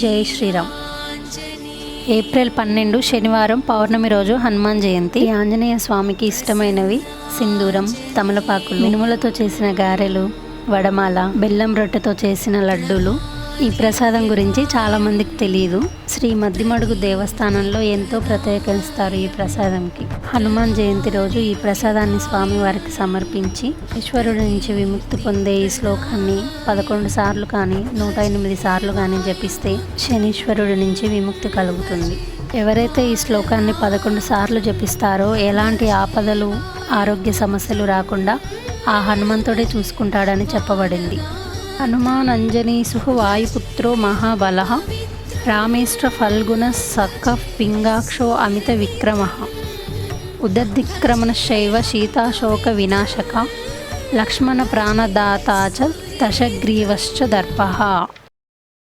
జై శ్రీరామ్. ఏప్రిల్ పన్నెండు శనివారం పౌర్ణమి రోజు హనుమాన్ జయంతి. ఆంజనేయ స్వామికి ఇష్టమైనవి సింధూరం తమలపాకులు మినుములతో చేసిన గారెలు వడమాల బెల్లం రొట్టెతో చేసిన లడ్డూలు ఈ ప్రసాదం గురించి చాలామందికి తెలియదు శ్రీ మద్దిమడుగు దేవస్థానంలో ఎంతో ప్రత్యేకిస్తారు ఈ ప్రసాదంకి. హనుమాన్ జయంతి రోజు ఈ ప్రసాదాన్ని స్వామి వారికి సమర్పించి ఈశ్వరుడి నుంచి విముక్తి పొందే ఈ శ్లోకాన్ని పదకొండు సార్లు కానీ నూట ఎనిమిది సార్లు కానీ జపిస్తే శనీశ్వరుడి నుంచి విముక్తి కలుగుతుంది. ఎవరైతే ఈ శ్లోకాన్ని పదకొండు సార్లు జపిస్తారో ఎలాంటి ఆపదలు ఆరోగ్య సమస్యలు రాకుండా ఆ హనుమంతుడే చూసుకుంటాడని చెప్పబడింది. హనుమాన్ వాయుపుత్రో మహాబల రామేష్ట్ర ఫల్గుణ సక్క పింగాక్షో అమిత విక్రమ ఉదద్దిక్రమణశైవ సీతాశోక వినాశక లక్ష్మణ ప్రాణదాత చ దశగ్రీవశ్చ దర్ప